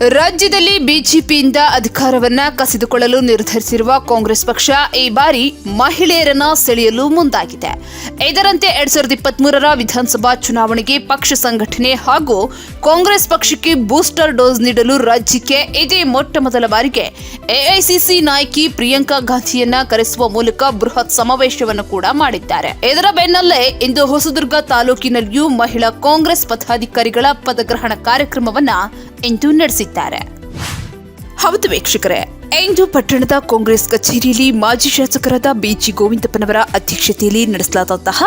ರಾಜ್ಯದಲ್ಲಿ ಬಿಜೆಪಿಯಿಂದ ಅಧಿಕಾರವನ್ನ ಕಸಿದುಕೊಳ್ಳಲು ನಿರ್ಧರಿಸಿರುವ ಕಾಂಗ್ರೆಸ್ ಪಕ್ಷ ಈ ಬಾರಿ ಮಹಿಳೆಯರನ್ನ ಸೆಳೆಯಲು ಮುಂದಾಗಿದೆ. ಇದರಂತೆ ಎರಡ್ ಸಾವಿರದ ಇಪ್ಪತ್ಮೂರರ ವಿಧಾನಸಭಾ ಚುನಾವಣೆಗೆ ಪಕ್ಷ ಸಂಘಟನೆ ಹಾಗೂ ಕಾಂಗ್ರೆಸ್ ಪಕ್ಷಕ್ಕೆ ಬೂಸ್ಟರ್ ಡೋಸ್ ನೀಡಲು ರಾಜ್ಯಕ್ಕೆ ಇದೇ ಮೊಟ್ಟ ಮೊದಲ ಬಾರಿಗೆ ಎಐಸಿಸಿ ನಾಯಕಿ ಪ್ರಿಯಾಂಕಾ ಗಾಂಧಿಯನ್ನ ಕರೆಸುವ ಮೂಲಕ ಬೃಹತ್ ಸಮಾವೇಶವನ್ನು ಕೂಡ ಮಾಡಿದ್ದಾರೆ. ಇದರ ಬೆನ್ನಲ್ಲೇ ಇಂದು ಹೊಸದುರ್ಗ ತಾಲೂಕಿನಲ್ಲಿಯೂ ಮಹಿಳಾ ಕಾಂಗ್ರೆಸ್ ಪದಾಧಿಕಾರಿಗಳ ಪದಗ್ರಹಣ ಕಾರ್ಯಕ್ರಮವನ್ನ ಇಂದು ನಡೆಸಿದ್ದಾರೆ ಹೌದು ವೀಕ್ಷಕರೇ, ಇಂದು ಪಟ್ಟಣದ ಕಾಂಗ್ರೆಸ್ ಕಚೇರಿಯಲ್ಲಿ ಮಾಜಿ ಶಾಸಕರಾದ ಬಿಜಿ ಗೋವಿಂದಪ್ಪನವರ ಅಧ್ಯಕ್ಷತೆಯಲ್ಲಿ ನಡೆಸಲಾದಂತಹ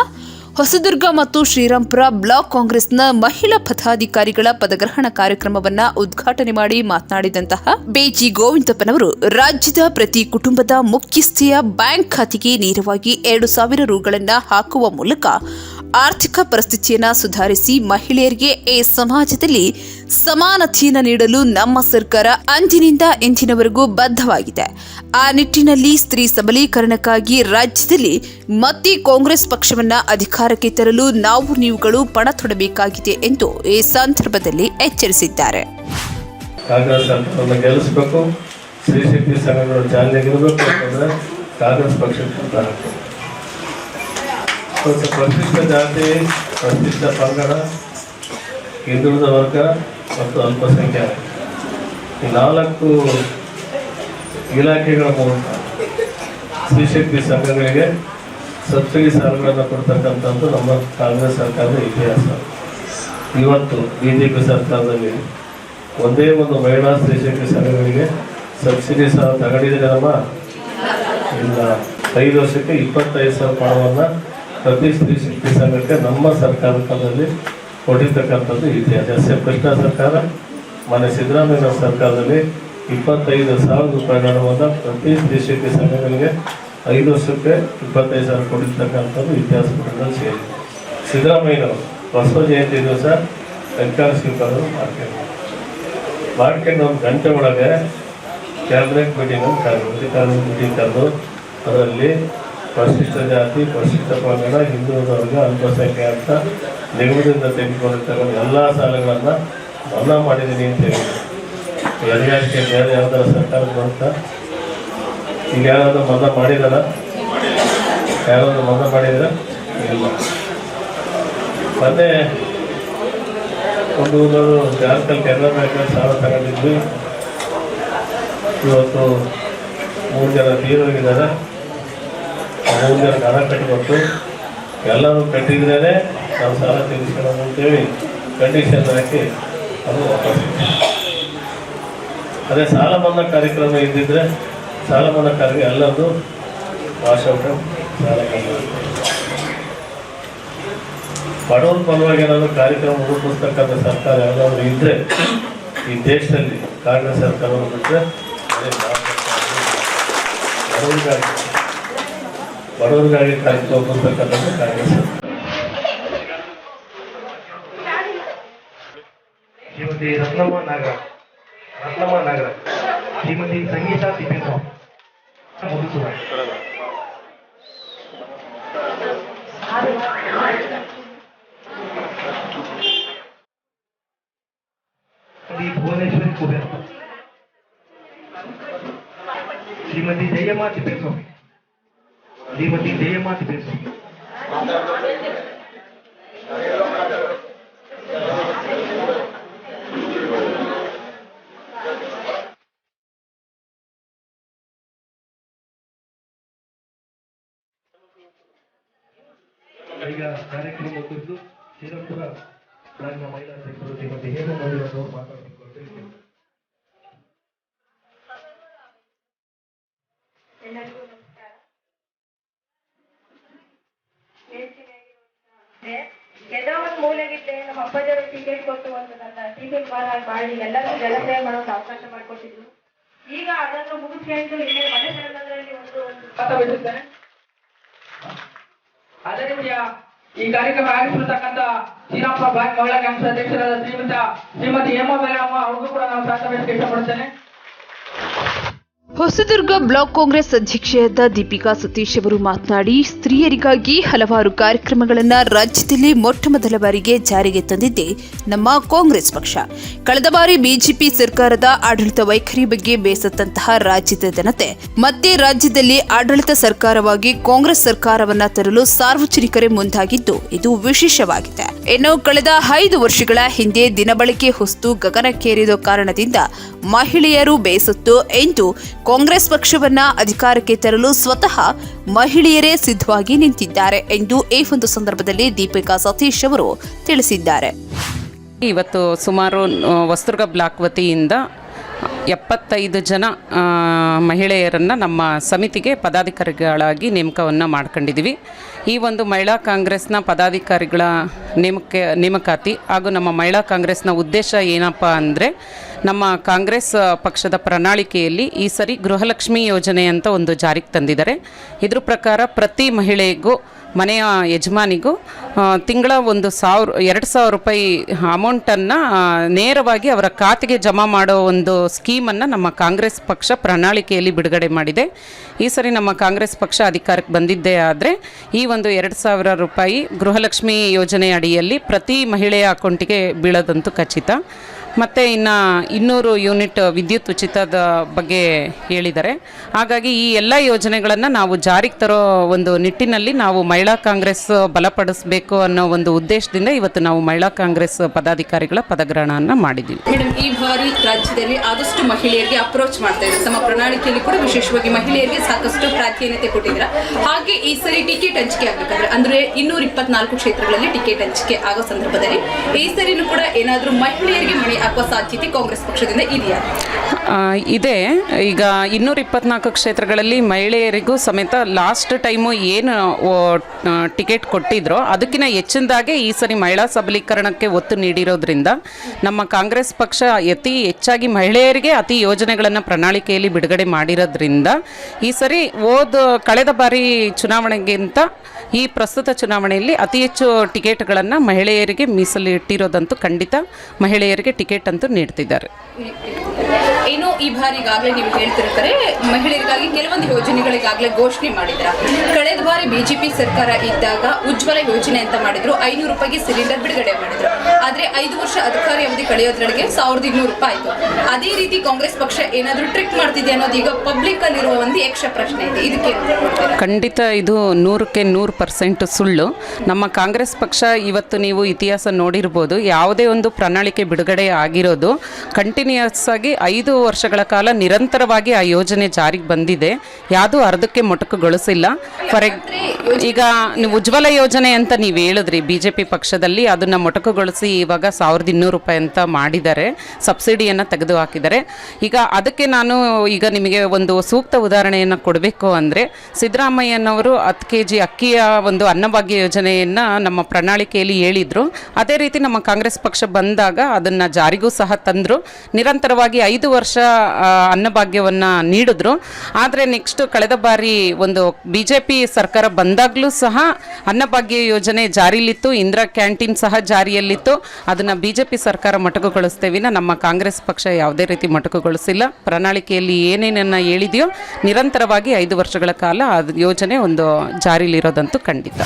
ಹೊಸದುರ್ಗ ಮತ್ತು ಶ್ರೀರಾಂಪುರ ಬ್ಲಾಕ್ ಕಾಂಗ್ರೆಸ್ನ ಮಹಿಳಾ ಪದಾಧಿಕಾರಿಗಳ ಪದಗ್ರಹಣ ಕಾರ್ಯಕ್ರಮವನ್ನ ಉದ್ಘಾಟನೆ ಮಾಡಿ ಮಾತನಾಡಿದಂತಹ ಬಿಜಿ ಗೋವಿಂದಪ್ಪನವರು, ರಾಜ್ಯದ ಪ್ರತಿ ಕುಟುಂಬದ ಮುಖ್ಯಸ್ಥೆಯ ಬ್ಯಾಂಕ್ ಖಾತೆಗೆ ನೇರವಾಗಿ ಎರಡು ಸಾವಿರ ರೂಗಳನ್ನು ಹಾಕುವ ಮೂಲಕ ಆರ್ಥಿಕ ಪರಿಸ್ಥಿತಿಯನ್ನ ಸುಧಾರಿಸಿ ಮಹಿಳೆಯರಿಗೆ ಈ ಸಮಾಜದಲ್ಲಿ ಸಮಾನತೆಯನ್ನು ನೀಡಲು ನಮ್ಮ ಸರ್ಕಾರ ಅಂದಿನಿಂದ ಇಂದಿನವರೆಗೂ ಬದ್ಧವಾಗಿದೆ. ಆ ನಿಟ್ಟಿನಲ್ಲಿ ಸ್ತ್ರೀ ಸಬಲೀಕರಣಕ್ಕಾಗಿ ರಾಜ್ಯದಲ್ಲಿ ಮತ್ತೆ ಕಾಂಗ್ರೆಸ್ ಪಕ್ಷವನ್ನ ಅಧಿಕಾರಕ್ಕೆ ತರಲು ನಾವು ನೀವುಗಳು ಪಣ ತೊಡಬೇಕಾಗಿದೆ ಎಂದು ಈ ಸಂದರ್ಭದಲ್ಲಿ ಎಚ್ಚರಿಸಿದ್ದಾರೆ. ಕಾಂಗ್ರೆಸ್ ಪರಿಶಿಷ್ಟ ಜಾತಿ, ಪ್ರಸಿದ್ಧ ಪಂಗಡ, ಹಿಂದುಳಿದ ವರ್ಗ ಮತ್ತು ಅಲ್ಪಸಂಖ್ಯಾತ. ಈ ನಾಲ್ಕು ಇಲಾಖೆಗಳ ಮೂಲಕ ಸ್ತ್ರೀ ಶಕ್ತಿ ಸಂಘಗಳಿಗೆ ಸಬ್ಸಿಡಿ ಸಾಲಗಳನ್ನು ಕೊಡ್ತಕ್ಕಂಥದ್ದು ನಮ್ಮ ಕಾಂಗ್ರೆಸ್ ಸರ್ಕಾರದ ಇತಿಹಾಸ. ಇವತ್ತು ಬಿ ಜೆ ಪಿ ಸರ್ಕಾರದಲ್ಲಿ ಒಂದೇ ಒಂದು ಮಹಿಳಾ ಸ್ತ್ರೀ ಶಕ್ತಿ ಸಂಘಗಳಿಗೆ ಸಬ್ಸಿಡಿ ಸಾಲ ತಗೊಂಡಿದ್ದೀರಮ್ಮ ಇಲ್ಲ, ಐದು ವರ್ಷಕ್ಕೆ ಇಪ್ಪತ್ತೈದು ಸಾವಿರ ಹಣವನ್ನು ಪ್ರತಿ ಸ್ತ್ರೀ ಶಕ್ತಿ ಸಂಘಕ್ಕೆ ನಮ್ಮ ಸರ್ಕಾರ ಕಾಲದಲ್ಲಿ ಕೊಟ್ಟಿರ್ತಕ್ಕಂಥದ್ದು ಇತಿಹಾಸ. ಎಸ್ ಎಫ್ ಕೃಷ್ಣ ಸರ್ಕಾರ ಮನೆ ಸಿದ್ದರಾಮಯ್ಯ ಸರ್ಕಾರದಲ್ಲಿ ಇಪ್ಪತ್ತೈದು ಸಾವಿರ ರೂಪಾಯಿ ಹಣವನ್ನು ಪ್ರತಿ ಸ್ತ್ರೀ ಶಕ್ತಿ ಸಂಘಗಳಿಗೆ ಐದು ವರ್ಷಕ್ಕೆ ಇಪ್ಪತ್ತೈದು ಸಾವಿರ ಕೊಟ್ಟಿರ್ತಕ್ಕಂಥದ್ದು ಇತಿಹಾಸ ಪುಟದಲ್ಲಿ ಸೇರಿದೆ. ಸಿದ್ದರಾಮಯ್ಯನವರು ಬಸವ ಜಯಂತಿ ದಿವಸ ಸರ್ಕಾರ ಸ್ವೀಕಾರ ಮಾಡ್ಕೊಂಡು ಮಾಡ್ಕೊಂಡು ಒಂದು ಗಂಟೆ ಒಳಗೆ ಕ್ಯಾಬಿನೆಟ್ ಮೀಟಿಂಗ್ ಅಂತ ಕರೆದು ಮೀಟಿಂಗ್ ಕರೆದು ಅದರಲ್ಲಿ ಪರಿಶಿಷ್ಟ ಜಾತಿ ಪರಿಶಿಷ್ಟ ಪಂಗಡ, ಹಿಂದುಳಿದವರಿಗೆ ಅಂತ ನಿಗಮದಿಂದ ತೆಗೆದುಕೊಂಡಿರ್ತಕ್ಕಂಥ ಎಲ್ಲ ಸಾಲಗಳನ್ನು ಮನ್ನಾ ಮಾಡಿದ್ದೀನಿ ಅಂತ ಹೇಳಿದ್ರು ಎಲ್ಲಿಯಾಕೆ ಬೇರೆ ಯಾವ್ದಾರ ಸರ್ಕಾರ ಬಂತ? ಈಗ ಯಾರಾದ್ರೂ ಮನ್ನಾ ಮಾಡಿದಾರ? ಯಾರಾದ್ರೂ ಮನ್ನಾ ಮಾಡಿದ್ರ? ಇಲ್ಲ. ಮತ್ತೆ ಒಂದು ಒಂದು ಜಾರ್ಖಂಡ್ ಕೆನರಾ ಬ್ಯಾಂಕಲ್ಲಿ ಸಾಲ ತಗೊಂಡಿದ್ವಿ. ಇವತ್ತು ಮೂರು ಜನ ತೀರೋಗಿದ್ದಾರೆ ಬಂತು ಹಣ ಕಟ್ಟಬೇಕು ಎಲ್ಲರೂ ಕಟ್ಟಿದ್ರೇ ನಾವು ಸಾಲ ತೀರಿಸ್ಕೊಳ್ಳೋದು ಅಂತೇಳಿ ಕಂಡೀಷನ್ ಹಾಕಿ ಅದು ವಾಪಸ್ ಅದೇ ಸಾಲ ಮನ್ನಾ ಕಾರ್ಯಕ್ರಮ ಇದ್ದಿದ್ರೆ ಸಾಲ ಮನ್ನಾ ಕಾರ್ಯ ಎಲ್ಲರದು ವಾಶ್ ಔಟ್ ಸಾಲ ಮನ್ನಾ ಬಡವರ ಪರವಾಗಿ ಏನಾದರೂ ಕಾರ್ಯಕ್ರಮ ರೂಪಿಸ್ತಕ್ಕಂಥ ಸರ್ಕಾರ ಯಾವ್ದಾದ್ರು ಇದ್ದರೆ ಈ ದೇಶದಲ್ಲಿ ಕಾಂಗ್ರೆಸ್ ಸರ್ಕಾರವನ್ನು ಬಿಟ್ಟರೆ. ಬಡವರಿಗಾಗಿ. ಬಡವರಿಗಾಗಿ ಕಾರ್ಯಕ್ರಮ ರೂಪಿಸ್ತಕ್ಕಂಥದ್ದು ಕಾಂಗ್ರೆಸ್ ಶ್ರೀಮತಿ ರತ್ನಮ್ಮ ನಾಗರ ರತ್ನಮ್ಮ ನಾಗರ ಶ್ರೀಮತಿ ಸಂಗೀತಾ ತಿಪ್ಪೇಸ್ವಾಮಿ ಮುಗಿಸುವ. ಶ್ರೀಮತಿ ಜಯಮ್ಮ ತಿಪ್ಪೇಸ್ವಾಮಿ ಈಗ ಕಾರ್ಯಕ್ರಮ ಕುರಿತು ಶ್ರೀರಾಮ್ಪುರ ಬ್ಲಾಕ್ನ ಮಹಿಳಾ ಅಧ್ಯಕ್ಷರು ಶ್ರೀಮತಿ ಹೇಮ ಅವರು ಮಾತಾಡಬೇಕು ಎಲ್ಲೋ ಒಂದು ಮೂಲೆಗಿದ್ದೆ ನಮ್ಮ ಅಪ್ಪಾಜಿಯವರು ಟಿಕೆಟ್ ಕೊಟ್ಟು ಒಂದು ನನ್ನ ಟಿಕೆಟ್ ಮಾಡಿ ಎಲ್ಲರೂ ಜಲಸೇವೆ ಮಾಡೋಕೆ ಅವಕಾಶ ಮಾಡಿಕೊಟ್ಟಿದ್ರು. ಈಗ ಅದನ್ನು ಮುಗಿಸ್ಕೊಂಡು ಇಲ್ಲಿ ಮನೆ ಸಣ್ಣದ್ರಲ್ಲಿ ಒಂದು ಅದೇ ರೀತಿಯ ಈ ಕಾರ್ಯಕ್ರಮ ಆಗಿರ್ತಕ್ಕಂಥ ಶ್ರೀರಾಮಪುರ ಬ್ಯಾಂಕ್ ಮಹಿಳಾ ಕ್ಯಾಂಪ್ಸ್ ಅಧ್ಯಕ್ಷರಾದ ಶ್ರೀಮಂತ ಶ್ರೀಮತಿ ಹೇಮಾ ಬೇರಮ್ಮ ಅವ್ರಿಗೂ ಕೂಡ ನಾವು ಪ್ರಾರ್ಥನೆ ಇಷ್ಟಪಡ್ತೇನೆ ಹೊಸದುರ್ಗ ಬ್ಲಾಕ್ ಕಾಂಗ್ರೆಸ್ ಅಧ್ಯಕ್ಷೆಯಾದ ದೀಪಿಕಾ ಸತೀಶ್ ಅವರು ಮಾತನಾಡಿ, ಸ್ತ್ರೀಯರಿಗಾಗಿ ಹಲವಾರು ಕಾರ್ಯಕ್ರಮಗಳನ್ನು ರಾಜ್ಯದಲ್ಲಿ ಮೊಟ್ಟ ಮೊದಲ ಬಾರಿಗೆ ಜಾರಿಗೆ ತಂದಿದ್ದೆ ನಮ್ಮ ಕಾಂಗ್ರೆಸ್ ಪಕ್ಷ. ಕಳೆದ ಬಾರಿ ಬಿಜೆಪಿ ಸರ್ಕಾರದ ಆಡಳಿತ ವೈಖರಿ ಬಗ್ಗೆ ಬೇಸತ್ತಂತಹ ರಾಜ್ಯದ ಜನತೆ. ಮತ್ತೆ ರಾಜ್ಯದಲ್ಲಿ ಆಡಳಿತ ಸರ್ಕಾರವಾಗಿ ಕಾಂಗ್ರೆಸ್ ಸರ್ಕಾರವನ್ನ ತರಲು ಸಾರ್ವಜನಿಕರೇ ಮುಂದಾಗಿದ್ದು, ಇದು ವಿಶೇಷವಾಗಿದೆ. ಇನ್ನು ಕಳೆದ ಐದು ವರ್ಷಗಳ ಹಿಂದೆ ದಿನಬಳಕೆ ಹೊಸ್ತು ಗಗನಕ್ಕೇರಿದ ಕಾರಣದಿಂದ ಮಹಿಳೆಯರು ಬೇಸತ್ತು ಎಂದು ಕಾಂಗ್ರೆಸ್ ಪಕ್ಷವನ್ನ ಅಧಿಕಾರಕ್ಕೆ ತರಲು ಸ್ವತಃ ಮಹಿಳೆಯರೇ ಸಿದ್ಧವಾಗಿ ನಿಂತಿದ್ದಾರೆ ಎಂದು ಈ ಒಂದು ಸಂದರ್ಭದಲ್ಲಿ ದೀಪಿಕಾ ಸತೀಶ್ ಅವರು ತಿಳಿಸಿದ್ದಾರೆ. ಇವತ್ತು ಸುಮಾರು ವಸ್ತುರ್ಗ ಬ್ಲಾಕ್ ವತಿಯಿಂದ ಎಪ್ಪತ್ತೈದು ಜನ ಮಹಿಳೆಯರನ್ನು ನಮ್ಮ ಸಮಿತಿಗೆ ಪದಾಧಿಕಾರಿಗಳಾಗಿ ನೇಮಕವನ್ನು ಮಾಡ್ಕೊಂಡಿದ್ದೀವಿ ಈ ಒಂದು ಮಹಿಳಾ ಕಾಂಗ್ರೆಸ್ನ ಪದಾಧಿಕಾರಿಗಳ ನೇಮಕ, ನೇಮಕಾತಿ ಹಾಗೂ ನಮ್ಮ ಮಹಿಳಾ ಕಾಂಗ್ರೆಸ್ನ ಉದ್ದೇಶ ಏನಪ್ಪ ಅಂದರೆ, ನಮ್ಮ ಕಾಂಗ್ರೆಸ್ ಪಕ್ಷದ ಪ್ರಣಾಳಿಕೆಯಲ್ಲಿ ಈ ಸರಿ ಗೃಹಲಕ್ಷ್ಮಿ ಯೋಜನೆ ಅಂತ ಒಂದು ಜಾರಿಗೆ ತಂದಿದ್ದಾರೆ. ಇದ್ರ ಪ್ರಕಾರ ಪ್ರತಿ ಮಹಿಳೆಗೂ ಮನೆಯ ಯಜಮಾನಿಗೂ ತಿಂಗಳ ಒಂದು ಸಾವಿರ, ಎರಡು ಸಾವಿರ ರೂಪಾಯಿ ಅಮೌಂಟನ್ನು ನೇರವಾಗಿ ಅವರ ಖಾತೆಗೆ ಜಮಾ ಮಾಡೋ ಒಂದು ಸ್ಕೀಮನ್ನು ನಮ್ಮ ಕಾಂಗ್ರೆಸ್ ಪಕ್ಷ ಪ್ರಣಾಳಿಕೆಯಲ್ಲಿ ಬಿಡುಗಡೆ ಮಾಡಿದೆ. ಈ ಸರಿ ನಮ್ಮ ಕಾಂಗ್ರೆಸ್ ಪಕ್ಷ ಅಧಿಕಾರಕ್ಕೆ ಬಂದಿದ್ದೇ ಆದರೆ, ಈ ಒಂದು ಎರಡು ಸಾವಿರ ರೂಪಾಯಿ ಗೃಹಲಕ್ಷ್ಮಿ ಯೋಜನೆ ಅಡಿಯಲ್ಲಿ ಪ್ರತಿ ಮಹಿಳೆಯ ಅಕೌಂಟಿಗೆ ಬೀಳೋದಂತೂ ಖಚಿತ. ಮತ್ತು ಇನ್ನು ಇನ್ನೂರು ಯೂನಿಟ್ ವಿದ್ಯುತ್ ಉಚಿತದ ಬಗ್ಗೆ ಹೇಳಿದ್ದಾರೆ. ಹಾಗಾಗಿ ಈ ಎಲ್ಲ ಯೋಜನೆಗಳನ್ನು ನಾವು ಜಾರಿಗೆ ತರೋ ಒಂದು ನಿಟ್ಟಿನಲ್ಲಿ ನಾವು ಮಹಿಳಾ ಕಾಂಗ್ರೆಸ್ ಬಲಪಡಿಸಬೇಕು ಅನ್ನೋ ಒಂದು ಉದ್ದೇಶದಿಂದ ಇವತ್ತು ನಾವು ಮಹಿಳಾ ಕಾಂಗ್ರೆಸ್ ಪದಾಧಿಕಾರಿಗಳ ಪದಗ್ರಹಣವನ್ನು ಮಾಡಿದ್ದೀವಿ. ಮೇಡಮ್ ಈ ಬಾರಿ ರಾಜ್ಯದಲ್ಲಿ ಆದಷ್ಟು ಮಹಿಳೆಯರಿಗೆ ಅಪ್ರೋಚ್ ಮಾಡ್ತಾ ಇದ್ದಾರೆ. ತಮ್ಮ ಪ್ರಣಾಳಿಕೆಯಲ್ಲಿ ಕೂಡ ವಿಶೇಷವಾಗಿ ಮಹಿಳೆಯರಿಗೆ ಸಾಕಷ್ಟು ಪ್ರಾಧಾನ್ಯತೆ ಕೊಟ್ಟಿದ್ದೀರ. ಹಾಗೆ ಈ ಸರಿ ಟಿಕೆಟ್ ಹಂಚಿಕೆ ಆಗಬೇಕಾದ್ರೆ, ಅಂದರೆ ಇನ್ನೂರ ಕ್ಷೇತ್ರಗಳಲ್ಲಿ ಟಿಕೆಟ್ ಹಂಚಿಕೆ ಆಗೋ ಸಂದರ್ಭದಲ್ಲಿ ಈ ಸರಿನೂ ಕೂಡ ಏನಾದರೂ ಮಹಿಳೆಯರಿಗೆ ಮಣಿ ಹಾಕುವ ಸಾಧ್ಯತೆ ಕಾಂಗ್ರೆಸ್ ಪಕ್ಷದಿಂದ ಇದೆಯಾ? ಇದೆ. ಈಗ ಇನ್ನೂರ ಇಪ್ಪತ್ನಾಲ್ಕು ಕ್ಷೇತ್ರಗಳಲ್ಲಿ ಮಹಿಳೆಯರಿಗೂ ಸಮೇತ ಲಾಸ್ಟ್ ಟೈಮು ಏನು ಟಿಕೆಟ್ ಕೊಟ್ಟಿದ್ರೋ ಅದಕ್ಕಿಂತ ಹೆಚ್ಚಿನದಾಗೆ ಈ ಸರಿ ಮಹಿಳಾ ಸಬಲೀಕರಣಕ್ಕೆ ಒತ್ತು ನೀಡಿರೋದ್ರಿಂದ ನಮ್ಮ ಕಾಂಗ್ರೆಸ್ ಪಕ್ಷ ಅತಿ ಹೆಚ್ಚಾಗಿ ಮಹಿಳೆಯರಿಗೆ ಅತಿ ಯೋಜನೆಗಳನ್ನು ಪ್ರಣಾಳಿಕೆಯಲ್ಲಿ ಬಿಡುಗಡೆ ಮಾಡಿರೋದ್ರಿಂದ ಈ ಸರಿ ಓದ್ ಕಳೆದ ಬಾರಿ ಚುನಾವಣೆಗಿಂತ ಈ ಪ್ರಸ್ತುತ ಚುನಾವಣೆಯಲ್ಲಿ ಅತಿ ಹೆಚ್ಚು ಟಿಕೆಟ್ಗಳನ್ನು ಮಹಿಳೆಯರಿಗೆ ಮೀಸಲಿಟ್ಟಿರೋದಂತೂ ಖಂಡಿತ ಮಹಿಳೆಯರಿಗೆ ಟಿಕೆಟ್ ಅಂತೂ ನೀಡ್ತಿದ್ದಾರೆ. ಈ ಬಾರಿ ಈಗಾಗಲೇ ನೀವು ಹೇಳ್ತಿರ್ತಾರೆ, ಮಹಿಳೆಯರಿಗಾಗಿ ಕೆಲವೊಂದು ಯೋಜನೆಗಳಿಗಾಗಲೇ ಘೋಷಣೆ ಮಾಡಿದ್ರ. ಕಳೆದ ಬಾರಿ ಬಿಜೆಪಿ ಸರ್ಕಾರ ಇದ್ದಾಗ ಉಜ್ವಲ ಯೋಜನೆ ಅಂತ ಮಾಡಿದ್ರು, ಐನೂರು ರೂಪಾಯಿಗೆ ಸಿಲಿಂಡರ್ ಬಿಡುಗಡೆ ಮಾಡಿದ್ರು. ಆದ್ರೆ ಐದು ವರ್ಷ ಅಧಿಕಾರಿ ಅವಧಿ ಕಳೆಯೋದ್ರೊಳಗೆ ಸಾವಿರದ ಇನ್ನೂರು ರೂಪಾಯಿ ಆಯ್ತು. ಅದೇ ರೀತಿ ಕಾಂಗ್ರೆಸ್ ಪಕ್ಷ ಏನಾದರೂ ಟ್ರಿಕ್ ಮಾಡ್ತಿದೆ ಅನ್ನೋದು ಈಗ ಪಬ್ಲಿಕ್ ಅಲ್ಲಿರುವ ಒಂದು ಯಕ್ಷ ಪ್ರಶ್ನೆ ಇದೆ. ಇದಕ್ಕೆ ಖಂಡಿತ ಇದು ನೂರಕ್ಕೆ ನೂರು ಪರ್ಸೆಂಟ್ ಸುಳ್ಳು. ನಮ್ಮ ಕಾಂಗ್ರೆಸ್ ಪಕ್ಷ ಇವತ್ತು ನೀವು ಇತಿಹಾಸ ನೋಡಿರ್ಬೋದು, ಯಾವುದೇ ಒಂದು ಪ್ರಣಾಳಿಕೆ ಬಿಡುಗಡೆ ಆಗಿರೋದು ಕಂಟಿನ್ಯೂಸ್ ಆಗಿ ಐದು ವರ್ಷಗಳ ಕಾಲ ನಿರಂತರವಾಗಿ ಆ ಯೋಜನೆ ಜಾರಿಗೆ ಬಂದಿದೆ. ಯಾವುದೂ ಅರ್ಧಕ್ಕೆ ಮೊಟಕುಗೊಳಿಸಿಲ್ಲ ಫಾರ್ ಈಗ ನೀವು ಉಜ್ವಲ ಯೋಜನೆ ಅಂತ ನೀವು ಹೇಳಿದ್ರಿ ಬಿ ಜೆ ಪಿ ಪಕ್ಷದಲ್ಲಿ. ಅದನ್ನು ಮೊಟಕುಗೊಳಿಸಿ ಇವಾಗ ಸಾವಿರದ ಇನ್ನೂರು ರೂಪಾಯಿ ಅಂತ ಮಾಡಿದ್ದಾರೆ. ಸಬ್ಸಿಡಿಯನ್ನು ತೆಗೆದು ಹಾಕಿದ್ದಾರೆ ಈಗ ಅದಕ್ಕೆ ನಾನು ಈಗ ನಿಮಗೆ ಒಂದು ಸೂಕ್ತ ಉದಾಹರಣೆಯನ್ನು ಕೊಡಬೇಕು ಅಂದರೆ ಸಿದ್ದರಾಮಯ್ಯನವರು ಹತ್ತು ಕೆ ಜಿ ಅಕ್ಕಿಯ ಒಂದು ಅನ್ನಭಾಗ್ಯ ಯೋಜನೆಯನ್ನು ನಮ್ಮ ಪ್ರಣಾಳಿಕೆಯಲ್ಲಿ ಹೇಳಿದರು. ಅದೇ ರೀತಿ ನಮ್ಮ ಕಾಂಗ್ರೆಸ್ ಪಕ್ಷ ಬಂದಾಗ ಅದನ್ನು ಜಾರಿಗೂ ಸಹ ತಂದರು. ನಿರಂತರವಾಗಿ ಐದು ವರ್ಷ ಅನ್ನಭಾಗ್ಯವನ್ನು ನೀಡಿದ್ರು. ಆದರೆ ನೆಕ್ಸ್ಟ್ ಕಳೆದ ಬಾರಿ ಒಂದು ಬಿ ಜೆ ಪಿ ಸರ್ಕಾರ ಬಂದಾಗಲೂ ಸಹ ಅನ್ನಭಾಗ್ಯ ಯೋಜನೆ ಜಾರಿಯಲ್ಲಿತ್ತು ಇಂದಿರಾ ಕ್ಯಾಂಟೀನ್ ಸಹ ಜಾರಿಯಲ್ಲಿತ್ತು. ಅದನ್ನು ಬಿ ಜೆ ಪಿ ಸರ್ಕಾರ ಮೊಟಕುಗೊಳಿಸ್ತೇವೆ ನಮ್ಮ ಕಾಂಗ್ರೆಸ್ ಪಕ್ಷ ಯಾವುದೇ ರೀತಿ ಮೊಟಕುಗೊಳಿಸಿಲ್ಲ. ಪ್ರಣಾಳಿಕೆಯಲ್ಲಿ ಏನೇನನ್ನು ಹೇಳಿದೆಯೋ ನಿರಂತರವಾಗಿ ಐದು ವರ್ಷಗಳ ಕಾಲ ಅದು ಯೋಜನೆ ಒಂದು ಜಾರಿಲಿರೋದಂತೂ ಖಂಡಿತ.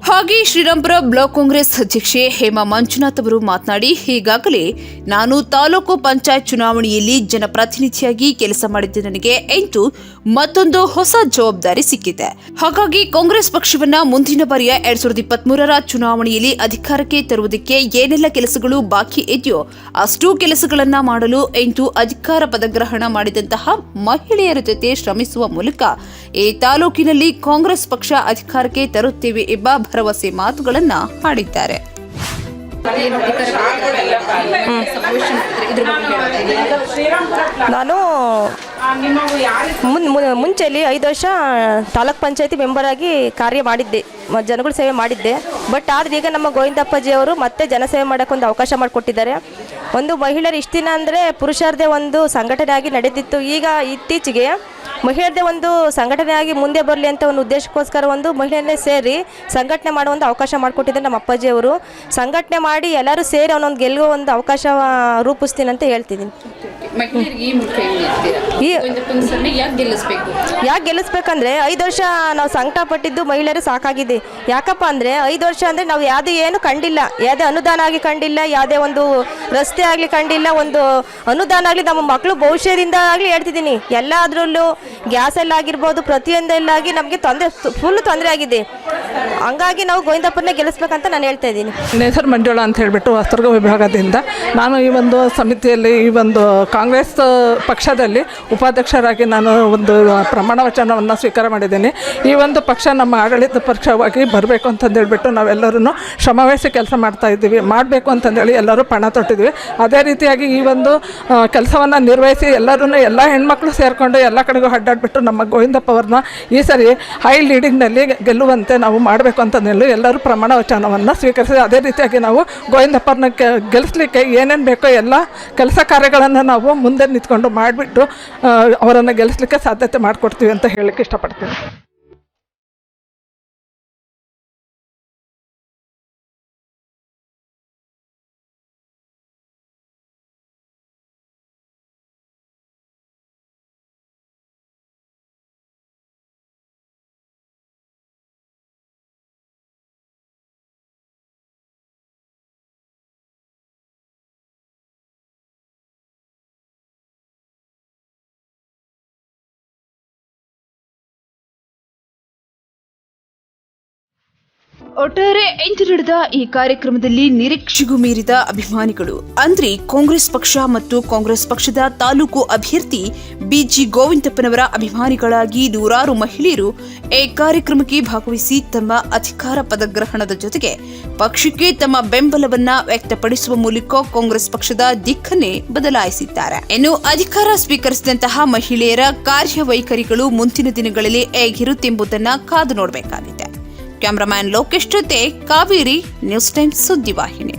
ಹಾಗೆ ಶ್ರೀರಾಂಪುರ ಬ್ಲಾಕ್ ಕಾಂಗ್ರೆಸ್ ಅಧ್ಯಕ್ಷೆ ಹೇಮಾ ಮಂಜುನಾಥ್ ಅವರು ಮಾತನಾಡಿ ಈಗಾಗಲೇ ನಾನು ತಾಲೂಕು ಪಂಚಾಯತ್ ಚುನಾವಣೆಯಲ್ಲಿ ಜನಪ್ರತಿನಿಧಿಯಾಗಿ ಕೆಲಸ ಮಾಡಿದ್ದ. ನನಗೆ ಎಂಟು ಮತ್ತೊಂದು ಹೊಸ ಜವಾಬ್ದಾರಿ ಸಿಕ್ಕಿದೆ. ಹಾಗಾಗಿ ಕಾಂಗ್ರೆಸ್ ಪಕ್ಷವನ್ನ ಮುಂದಿನ ಬಾರಿಯ ಎರಡ್ ಸಾವಿರದ ಇಪ್ಪತ್ಮೂರರ ಚುನಾವಣೆಯಲ್ಲಿ ಅಧಿಕಾರಕ್ಕೆ ತರುವುದಕ್ಕೆ ಏನೆಲ್ಲ ಕೆಲಸಗಳು ಬಾಕಿ ಇದೆಯೋ ಅಷ್ಟೂ ಕೆಲಸಗಳನ್ನ ಮಾಡಲು ಎಂಟು ಅಧಿಕಾರ ಪದಗ್ರಹಣ ಮಾಡಿದಂತಹ ಮಹಿಳೆಯರ ಜೊತೆ ಶ್ರಮಿಸುವ ಮೂಲಕ ಈ ತಾಲೂಕಿನಲ್ಲಿ ಕಾಂಗ್ರೆಸ್ ಪಕ್ಷ ಅಧಿಕಾರಕ್ಕೆ ತರುತ್ತೇವೆ ಎಂಬ ಭರವಸೆ ಮಾತುಗಳನ್ನ ಹೇಳೋದಾದ್ರೆ ನಾನು ಮುನ್ ಮುಂಚೆಲಿ ಐದು ವರ್ಷ ತಾಲೂಕ್ ಪಂಚಾಯತಿ ಮೆಂಬರ್ ಆಗಿ ಕಾರ್ಯ ಮಾಡಿದ್ದೆ. ಜನಗಳ ಸೇವೆ ಮಾಡಿದ್ದೆ. ಬಟ್ ಆದ್ರೆ ಈಗ ನಮ್ಮ ಗೋವಿಂದಪ್ಪಾಜಿ ಅವರು ಮತ್ತೆ ಜನಸೇವೆ ಮಾಡಕ್ಕೆ ಒಂದು ಅವಕಾಶ ಮಾಡಿಕೊಟ್ಟಿದ್ದಾರೆ. ಒಂದು ಮಹಿಳೆಯರು ಇಷ್ಟು ದಿನ ಅಂದರೆ ಪುರುಷರದೇ ಒಂದು ಸಂಘಟನೆ ಆಗಿ ನಡೆದಿತ್ತು. ಈಗ ಇತ್ತೀಚೆಗೆ ಮಹಿಳೆಯರದೇ ಒಂದು ಸಂಘಟನೆ ಆಗಿ ಮುಂದೆ ಬರಲಿ ಅಂತ ಒಂದು ಉದ್ದೇಶಕ್ಕೋಸ್ಕರ ಒಂದು ಮಹಿಳೆಯರನ್ನೇ ಸೇರಿ ಸಂಘಟನೆ ಮಾಡುವ ಒಂದು ಅವಕಾಶ ಮಾಡಿಕೊಟ್ಟಿದ್ದಾರೆ ನಮ್ಮ ಅಪ್ಪಾಜಿ ಅವರು. ಸಂಘಟನೆ ಮಾಡಿ ಎಲ್ಲರೂ ಸೇರಿ ಅವನೊಂದು ಗೆಲ್ಲುವ ಒಂದು ಅವಕಾಶ ರೂಪಿಸ್ತೀನಿ ಅಂತ ಹೇಳ್ತಿದ್ದೀನಿ. ಮಹಿಳೆಯರಿಗೆ ಈ ಯಾಕೆ ಗೆಲ್ಲಿಸ್ಬೇಕು? ಯಾಕೆ ಗೆಲ್ಲಿಸ್ಬೇಕಂದ್ರೆ ಐದು ವರ್ಷ ನಾವು ಸಂಕಟ ಪಟ್ಟಿದ್ದು ಮಹಿಳೆಯರು ಸಾಕಾಗಿದೆ. ಯಾಕಪ್ಪ ಅಂದರೆ ಐದು ವರ್ಷ ಅಂದರೆ ನಾವು ಯಾವುದೇ ಏನು ಕಂಡಿಲ್ಲ. ಯಾವುದೇ ಅನುದಾನ ಆಗಿ ಕಂಡಿಲ್ಲ ಯಾವುದೇ ಒಂದು ರಸ್ತೆ ಆಗಲಿ ಕಂಡಿಲ್ಲ ಒಂದು ಅನುದಾನ ಆಗಲಿ ನಮ್ಮ ಮಕ್ಕಳು ಭವಿಷ್ಯದಿಂದ ಆಗಲಿ ಹೇಳ್ತಿದ್ದೀನಿ. ಎಲ್ಲದರಲ್ಲೂ ಗ್ಯಾಸಲ್ಲಾಗಿರ್ಬೋದು ಪ್ರತಿಯೊಂದಲ್ಲಾಗಿ ನಮಗೆ ತೊಂದರೆ ಫುಲ್ ತೊಂದರೆ ಆಗಿದೆ. ಹಂಗಾಗಿ ನಾವು ಗೋವಿಂದಪ್ಪನ ಗೆಲ್ಲಿಸ್ಬೇಕಂತ ನಾನು ಹೇಳ್ತಾ ಇದ್ದೀನಿ. ಹೆಸರು ಮಂಜೋಳ ಅಂತ ಹೇಳಿಬಿಟ್ಟು ವಸ್ತ್ರಗ ವಿಭಾಗದಿಂದ ನಾನು ಈ ಒಂದು ಸಮಿತಿಯಲ್ಲಿ ಈ ಒಂದು ಕಾಂಗ್ರೆಸ್ ಪಕ್ಷದಲ್ಲಿ ಉಪಾಧ್ಯಕ್ಷರಾಗಿ ನಾನು ಒಂದು ಪ್ರಮಾಣ ವಚನವನ್ನು ಸ್ವೀಕಾರ ಮಾಡಿದ್ದೀನಿ. ಈ ಒಂದು ಪಕ್ಷ ನಮ್ಮ ಆಡಳಿತ ಪಕ್ಷವಾಗಿ ಬರಬೇಕು ಅಂತಂದೇಳ್ಬಿಟ್ಟು ನಾವೆಲ್ಲರೂ ಶ್ರಮವಹಿಸಿ ಕೆಲಸ ಮಾಡ್ತಾ ಇದ್ದೀವಿ. ಮಾಡಬೇಕು ಅಂತಂದೇಳಿ ಎಲ್ಲರೂ ಪಣ ತೊಟ್ಟಿದ್ವಿ. ಅದೇ ರೀತಿಯಾಗಿ ಈ ಒಂದು ಕೆಲಸವನ್ನು ನಿರ್ವಹಿಸಿ ಎಲ್ಲರೂ ಎಲ್ಲ ಹೆಣ್ಮಕ್ಳು ಸೇರಿಕೊಂಡು ಎಲ್ಲ ಕಡೆಗೂ ಅಡ್ಡಾಡ್ಬಿಟ್ಟು ನಮ್ಮ ಗೋವಿಂದಪ್ಪ ಅವ್ರನ್ನ ಈ ಸರಿ ಹೈ ಲೀಡಿಂಗ್ನಲ್ಲಿ ಗೆಲ್ಲುವಂತೆ ನಾವು ಮಾಡಬೇಕು ಅಂತಂದೇಳಿ ಎಲ್ಲರೂ ಪ್ರಮಾಣ ವಚನವನ್ನು ಸ್ವೀಕರಿಸಿ ಅದೇ ರೀತಿಯಾಗಿ ನಾವು ಗೋವಿಂದಪ್ಪರನ್ನ ಗೆಲ್ಲಿಸ್ಲಿಕ್ಕೆ ಏನೇನು ಬೇಕೋ ಎಲ್ಲ ಕೆಲಸ ಕಾರ್ಯಗಳನ್ನು ನಾವು ಮುಂದೆ ನಿಂತ್ಕೊಂಡು ಮಾಡಿಬಿಟ್ಟು ಅವರನ್ನು ಗೆಲ್ಲಿಸ್ಲಿಕ್ಕೆ ಸಾಧ್ಯತೆ ಮಾಡಿಕೊಡ್ತೀವಿ ಅಂತ ಹೇಳಲಿಕ್ಕೆ ಇಷ್ಟಪಡ್ತೀನಿ. ಒಟ್ಟಾರೆ ಎಂಟು ನಡೆದ ಈ ಕಾರ್ಯಕ್ರಮದಲ್ಲಿ ನಿರೀಕ್ಷೆಗೂ ಮೀರಿದ ಅಭಿಮಾನಿಗಳು. ಅಂದ್ರೆ ಕಾಂಗ್ರೆಸ್ ಪಕ್ಷ ಮತ್ತು ಕಾಂಗ್ರೆಸ್ ಪಕ್ಷದ ತಾಲೂಕು ಅಭ್ಯರ್ಥಿ ಬಿಜಿ ಗೋವಿಂದಪ್ಪನವರ ಅಭಿಮಾನಿಗಳಾಗಿ ನೂರಾರು ಮಹಿಳೆಯರು ಈ ಕಾರ್ಯಕ್ರಮಕ್ಕೆ ಭಾಗವಹಿಸಿ ತಮ್ಮ ಅಧಿಕಾರ ಪದಗ್ರಹಣದ ಜೊತೆಗೆ ಪಕ್ಷಕ್ಕೆ ತಮ್ಮ ಬೆಂಬಲವನ್ನ ವ್ಯಕ್ತಪಡಿಸುವ ಮೂಲಕ ಕಾಂಗ್ರೆಸ್ ಪಕ್ಷದ ದಿಕ್ಕನ್ನೇ ಬದಲಾಯಿಸಿದ್ದಾರೆ. ಇನ್ನು ಅಧಿಕಾರ ಸ್ವೀಕರಿಸಿದಂತಹ ಮಹಿಳೆಯರ ಕಾರ್ಯವೈಖರಿಗಳು ಮುಂದಿನ ದಿನಗಳಲ್ಲಿ ಹೇಗಿರುತ್ತೆಂಬುದನ್ನು ಕಾದು ನೋಡಬೇಕಾಗಿದೆ. ಕ್ಯಾಮರಾಮ್ಯಾನ್ ಲೋಕೇಶ್ ಜೊತೆ ಕಾವೇರಿ ನ್ಯೂಸ್ ಟೈಮ್ಸ್ ಸುದ್ದಿವಾಹಿನಿ